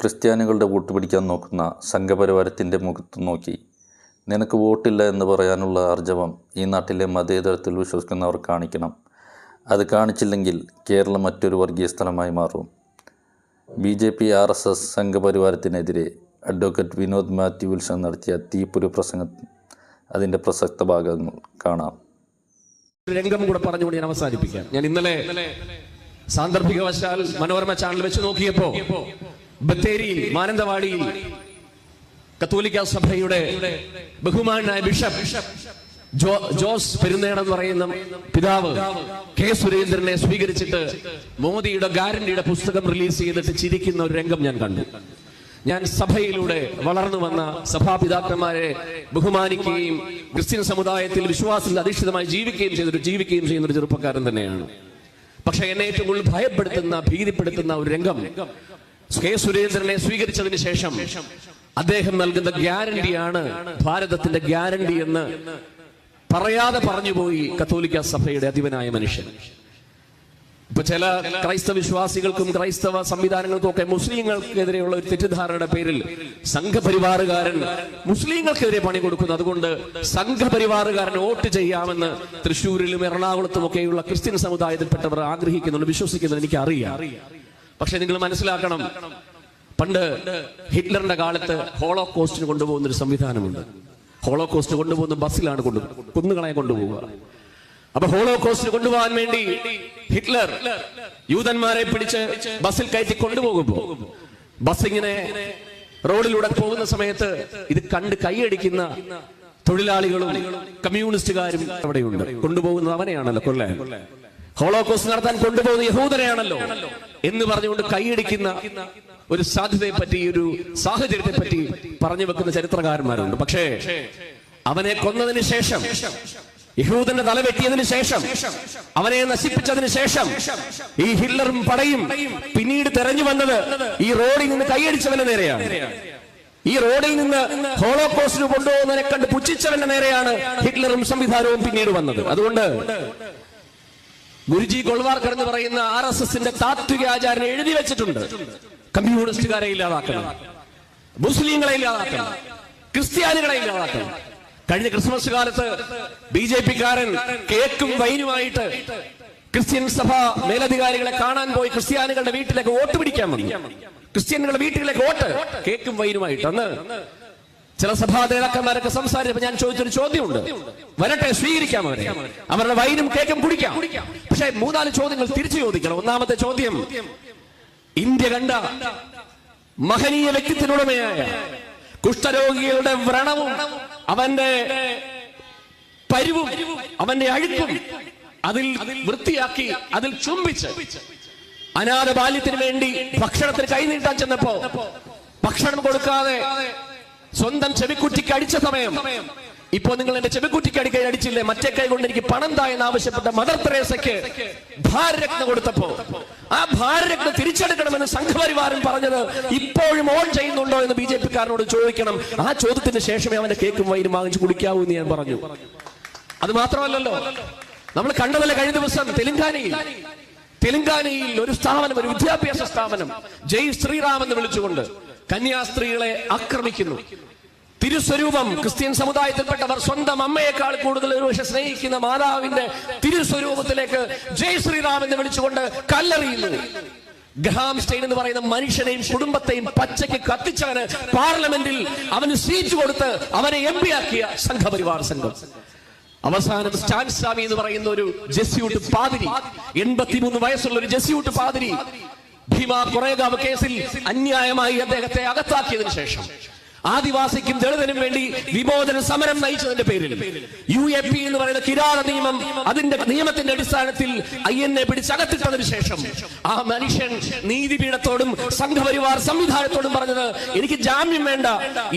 ക്രിസ്ത്യാനികളുടെ വോട്ട് പിടിക്കാൻ നോക്കുന്ന സംഘപരിവാരത്തിന്റെ മുഖത്ത് നോക്കി. നിനക്ക് വോട്ടില്ല എന്ന് പറയാനുള്ള ആർജവം ഈ നാട്ടിലെ മതേതരത്തിൽ വിശ്വസിക്കുന്നവർ കാണിക്കണം. അത് കാണിച്ചില്ലെങ്കിൽ കേരളം മറ്റൊരു വർഗീയ സ്ഥലമായി മാറും. B J P R S S സംഘപരിവാരത്തിനെതിരെ advocate Vinod Mathew Wilson നടത്തിയ തീപ്പൊരു പ്രസംഗം അതിന്റെ പ്രസക്ത ഭാഗങ്ങൾ കാണാം. രംഗം കൂടെ പറഞ്ഞുകൊണ്ട് ഞാൻ അവസാനിപ്പിക്കാം. ഞാൻ ഇന്നലെ സാന്ദർഭികവശാൽ മനോരമ ചാനൽ വെച്ച് നോക്കിയപ്പോ ബത്തേരിയിൽ മാനന്തവാടിയിൽ കത്തോലിക്ക സഭയുടെ ബഹുമാനായ ബിഷപ്പ് ജോസ് പെരുന്നേടം എന്ന് പറയുന്ന പിതാവ് കെ സുരേന്ദ്രനെ സ്വീകരിച്ചിട്ട് മോദിയുടെ ഗ്യാരണ്ടിയുടെ പുസ്തകം റിലീസ് ചെയ്തിട്ട് ചിരിക്കുന്ന ഒരു രംഗം ഞാൻ കണ്ടു. ഞാൻ സഭയിലൂടെ വളർന്നു വന്ന സഭാപിതാക്കന്മാരെ ബഹുമാനിക്കുകയും ക്രിസ്ത്യൻ സമുദായത്തിൽ വിശ്വാസത്തിൽ അധിഷ്ഠിതമായി ജീവിക്കുകയും ചെയ്തൊരു ജീവിക്കുകയും ചെയ്യുന്ന ഒരു ചെറുപ്പക്കാരൻ തന്നെയാണ്. പക്ഷെ എന്നെ ഏറ്റവും കൂടുതൽ ഭയപ്പെടുത്തുന്ന ഭീതിപ്പെടുത്തുന്ന ഒരു രംഗം കെ സുരേന്ദ്രനെ സ്വീകരിച്ചതിന് ശേഷം അദ്ദേഹം നൽകുന്ന ഗ്യാരണ്ടിയാണ് ഭാരതത്തിന്റെ ഗ്യാരണ്ടി എന്ന് പറയാതെ പറഞ്ഞുപോയി കത്തോലിക്ക സഭയുടെ അധിപനായ മനുഷ്യൻ. ഇപ്പൊ ചില ക്രൈസ്തവ വിശ്വാസികൾക്കും ക്രൈസ്തവ സംവിധാനങ്ങൾക്കും ഒക്കെ മുസ്ലിങ്ങൾക്കെതിരെയുള്ള ഒരു തെറ്റിദ്ധാരണയുടെ പേരിൽ സംഘപരിവാറുകാരൻ മുസ്ലിങ്ങൾക്കെതിരെ പണി കൊടുക്കുന്നു. അതുകൊണ്ട് സംഘപരിവാറുകാരൻ വോട്ട് ചെയ്യാമെന്ന് തൃശ്ശൂരിലും എറണാകുളത്തും ഒക്കെയുള്ള ക്രിസ്ത്യൻ സമുദായത്തിൽപ്പെട്ടവർ ആഗ്രഹിക്കുന്നുണ്ട് വിശ്വസിക്കുന്നത് എനിക്ക് അറിയാം പക്ഷെ നിങ്ങൾ മനസ്സിലാക്കണം പണ്ട് ഹിറ്റ്ലറിന്റെ കാലത്ത് ഹോളോ കോസ്റ്റിന് കൊണ്ടുപോകുന്ന ഒരു സംവിധാനമുണ്ട്. ഹോളോ കോസ്റ്റ് കൊണ്ടുപോകുന്ന ബസ്സിലാണ് കൊണ്ടു കുന്നുകളെ കൊണ്ടുപോകുക അപ്പൊ ഹോളോ കോസ്റ്റ് കൊണ്ടുപോകാൻ വേണ്ടി ഹിറ്റ്ലർ യൂതന്മാരെ പിടിച്ച് ബസ്സിൽ കയറ്റി കൊണ്ടുപോകുമ്പോ ബസ് ഇങ്ങനെ റോഡിലൂടെ പോകുന്ന സമയത്ത് ഇത് കണ്ട് കൈയടിക്കുന്ന തൊഴിലാളികളും കമ്മ്യൂണിസ്റ്റുകാരും അവിടെയുണ്ട്. കൊണ്ടുപോകുന്നത് അവനെയാണല്ലോ കൊല്ലേ ഹോളോകോസ്റ്റ് നടത്താൻ കൊണ്ടുപോകുന്ന യഹൂദനെയാണല്ലോ എന്ന് പറഞ്ഞുകൊണ്ട് കൈയടിക്കുന്ന ഒരു സാധ്യതയെ പറ്റി ഒരു സാഹചര്യത്തെ പറ്റി പറഞ്ഞു വെക്കുന്ന ചരിത്രകാരന്മാരുണ്ട്. പക്ഷേ അവനെ കൊന്നതിന് ശേഷം യഹൂദന്റെ തല വെട്ടിയതിന് ശേഷം അവനെ നശിപ്പിച്ചതിന് ശേഷം ഈ ഹിറ്റ്ലറും പടയും പിന്നീട് തെരഞ്ഞു വന്നത് ഈ റോഡിൽ നിന്ന് കൈയടിച്ചവന്റെ നേരെയാണ്. ഈ റോഡിൽ നിന്ന് ഹോളോകോസ്റ്റിന് കൊണ്ടുപോകുന്നതിനെ കണ്ട് പുച്ഛിച്ചവന്റെ നേരെയാണ് ഹിറ്റ്ലറും സംവിധാനവും പിന്നീട് വന്നത്. അതുകൊണ്ട് ഗുരുജി ഗോൾവാർക്കർ എന്ന് പറയുന്ന ആർ എസ് എസിന്റെ താത്വിക ആചാരനെ എഴുതി വെച്ചിട്ടുണ്ട്. കമ്മ്യൂണിസ്റ്റുകാരെ ഇല്ലാതാക്കണം. മുസ്ലിങ്ങളെ ഇല്ലാതാക്കണം. ക്രിസ്ത്യാനികളെ ഇല്ലാതാക്കണം. കഴിഞ്ഞ ക്രിസ്മസ് കാലത്ത് ബി ജെ പിക്കാരൻ കേക്കും വൈനുമായിട്ട് ക്രിസ്ത്യൻ സഭ മേലധികാരികളെ കാണാൻ പോയി ക്രിസ്ത്യാനികളുടെ വീട്ടിലേക്ക് വോട്ട് പിടിക്കാൻ വന്നു. ക്രിസ്ത്യാനികളുടെ വീട്ടിലേക്ക് വോട്ട്? കേക്കും വൈനുമായിട്ട്. അന്ന് ചില സഭാ നേതാക്കന്മാരൊക്കെ സംസാരിച്ചപ്പോ ഞാൻ ചോദിച്ചൊരു ചോദ്യമുണ്ട്. വരട്ടെ സ്വീകരിക്കാം അവരെ. അവരുടെ വൈനും കേക്കും കുടിക്കാം. പക്ഷെ മൂന്നാൽ ചോദ്യങ്ങൾ തിരിച്ചു ചോദിക്കണം. ഒന്നാമത്തെ ചോദ്യം ഇന്ത്യ കണ്ട മഹനീയ വ്യക്തിത്വനുടമയായ കുഷ്ഠരോഗികളുടെ വ്രണവും അവന്റെ പരിവും അവന്റെ അഴുക്കും അതിൽ വൃത്തിയാക്കി അതിൽ ചുംബിച്ച് അനാഥ ബാല്യത്തിന് വേണ്ടി ഭക്ഷണത്തിന് കൈനീട്ടാൻ ചെന്നപ്പോ ഭക്ഷണം കൊടുക്കാതെ സ്വന്തം ചെവിക്കുറ്റിക്ക് അടിച്ച സമയം. ഇപ്പോ നിങ്ങൾ എന്റെ ചെവിക്കുറ്റിക്ക് അടിക്കൈ അടിച്ചില്ലേ? മറ്റേ കൈ കൊണ്ട് എനിക്ക് പണം താ എന്ന് ആവശ്യപ്പെട്ട മദർ തെരേസയ്ക്ക് ഭാരരത്ന കൊടുത്തപ്പോ. ആ ഭാരരത്ന തിരിച്ചെടുക്കണമെന്ന് സംഘപരിവാരൻ പറഞ്ഞത് ഇപ്പോഴും ഓൺ ചെയ്യുന്നുണ്ടോ എന്ന് ബി ജെ പിക്കാരനോട് ചോദിക്കണം. ആ ചോദ്യത്തിന് ശേഷമേ അവന്റെ കേക്കും വൈനും വാങ്ങിച്ചു കുടിക്കാവൂ എന്ന് ഞാൻ പറഞ്ഞു. അത് മാത്രമല്ലല്ലോ നമ്മൾ കണ്ടതല്ല കഴിഞ്ഞ ദിവസം തെലുങ്കാനയിൽ? തെലുങ്കാനയിൽ ഒരു സ്ഥാപനം ഒരു വിദ്യാഭ്യാസ സ്ഥാപനം ജയ് ശ്രീറാം എന്ന് വിളിച്ചുകൊണ്ട് കന്യാസ്ത്രീകളെ ആക്രമിക്കുന്നു. തിരുസ്വരൂപം ക്രിസ്ത്യൻ സമുദായത്തിൽപ്പെട്ടവർ സ്വന്തം അമ്മയെക്കാൾ കൂടുതൽ ഒരുപക്ഷെ സ്നേഹിക്കുന്ന മാതാവിന്റെ തിരുസ്വരൂപത്തിലേക്ക് ജയ് ശ്രീറാം എന്ന് വിളിച്ചുകൊണ്ട് കല്ലെറിയുന്നു. ഗ്രഹാം സ്റ്റെയിൻ എന്ന് പറയുന്ന മനുഷ്യനെയും കുടുംബത്തെയും പച്ചയ്ക്ക് കത്തിച്ചവന് പാർലമെന്റിൽ അവന് സീറ്റ് കൊടുത്ത് അവനെ എം പി ആക്കിയ സംഘപരിവാർ സംഘം. അവസാനം സ്റ്റാൻ സ്വാമി എന്ന് പറയുന്ന ഒരു ജെസ്യൂട്ട് പാതിരി എൺപത്തിമൂന്ന് വയസ്സുള്ള ഒരു ജെസ്യൂട്ട് പാതിരി ഭീമ കുറേ കേസിൽ അന്യായമായി അദ്ദേഹത്തെ അകത്താക്കിയതിനു ശേഷം. ആദിവാസിക്കും ദളിതനും വേണ്ടി വിമോചന സമരം നയിച്ചതിന്റെ പേരിൽ. യു എ പി എന്ന് പറയുന്ന കിരാത നിയമം അതിന്റെ നിയമത്തിന്റെ അടിസ്ഥാനത്തിൽ ഐ എൻ എ പിടിച്ചകത്തിട്ടതിന് ശേഷം ആ മനുഷ്യൻ നീതിപീഠത്തോടും സംഘപരിവാർ സംവിധാനത്തോടും പറഞ്ഞത് എനിക്ക് ജാമ്യം വേണ്ട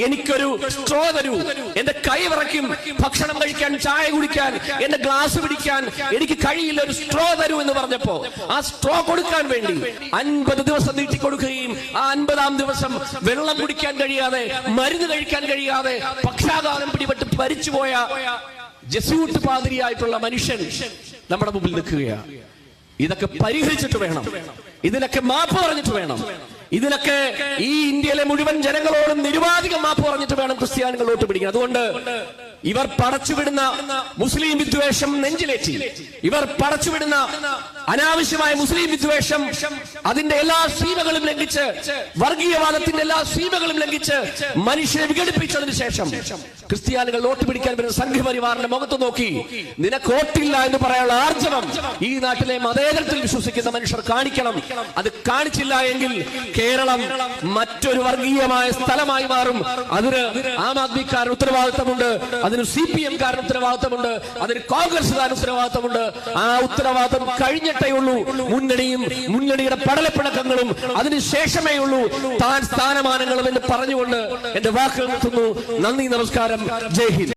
എനിക്കൊരു സ്ട്രോ തരൂ. എന്റെ കൈ വിറയ്ക്കും ഭക്ഷണം കഴിക്കാൻ ചായ കുടിക്കാൻ എന്റെ ഗ്ലാസ് പിടിക്കാൻ എനിക്ക് കഴിയില്ല ഒരു സ്ട്രോ തരൂ എന്ന് പറഞ്ഞപ്പോ ആ സ്ട്രോ കൊടുക്കാൻ വേണ്ടി അൻപത് ദിവസം നീട്ടി കൊടുക്കുകയും ആ അൻപതാം ദിവസം വെള്ളം കുടിക്കാൻ കഴിയാതെ മരുന്ന് കഴിക്കാൻ കഴിയാതെ പക്ഷാഘാതം പിടിപെട്ട് മരിച്ചുപോയ ജസ്യൂട്ട് പാതിരിയായിട്ടുള്ള മനുഷ്യൻ നമ്മുടെ മുമ്പിൽ നിൽക്കുകയാണ്. ഇതൊക്കെ പരിഹരിച്ചിട്ട് വേണം. ഇതിനൊക്കെ മാപ്പ് പറഞ്ഞിട്ട് വേണം. ഇതിനൊക്കെ ഈ ഇന്ത്യയിലെ മുഴുവൻ ജനങ്ങളോടും നിരുപാധികം മാപ്പ് പറഞ്ഞിട്ട് വേണം ക്രിസ്ത്യാനികൾ വോട്ട് പിടിക്കാൻ. അതുകൊണ്ട് ഇവർ പടച്ചുവിടുന്ന മുസ്ലിം വിദ്വേഷം നെഞ്ചിലേറ്റി. ഇവർ പടച്ചുവിടുന്ന അനാവശ്യമായ മുസ്ലിം വിദ്വേഷം അതിന്റെ എല്ലാ സീമകളും ലംഘിച്ച് വർഗീയവാദത്തിന്റെ എല്ലാ സീമകളും ലംഘിച്ച് മനുഷ്യരെ വിഘടിപ്പിച്ചതിന് ശേഷം ക്രിസ്ത്യാനികൾ വോട്ട് പിടിക്കാൻ വരുന്ന സംഘപരിവാറിന്റെ മുഖത്ത് നോക്കി നിനക്ക് വോട്ടില്ല എന്ന് പറയാനുള്ള ആർജവം ഈ നാട്ടിലെ മതേതരത്തിൽ വിശ്വസിക്കുന്ന മനുഷ്യർ കാണിക്കണം. അത് കാണിച്ചില്ല എങ്കിൽ കേരളം മറ്റൊരു വർഗീയമായ സ്ഥലമായി മാറും. അതിന് ആം ആദ്മിക്കാർ ഉത്തരവാദിത്തമുണ്ട്. അതിന് സി പി എം കാരന് ഉത്തരവാദിത്തമുണ്ട് അതിന് കോൺഗ്രസ് കോൺഗ്രസ്സുകാരന് ഉത്തരവാദിത്തമുണ്ട്. ആ ഉത്തരവാദിത്തം കഴിഞ്ഞിട്ടേ ഉള്ളൂ. മുന്നണിയും മുന്നണിയുടെ പടലപ്പിണക്കങ്ങളും അതിനുശേഷമേ ഉള്ളൂ. താൻ സ്ഥാനമാനങ്ങളും എന്ന് പറഞ്ഞുകൊണ്ട് എന്റെ വാക്കുകൾ നിർത്തുന്നു. നന്ദി നമസ്കാരം. ജയ് ഹിന്ദ്.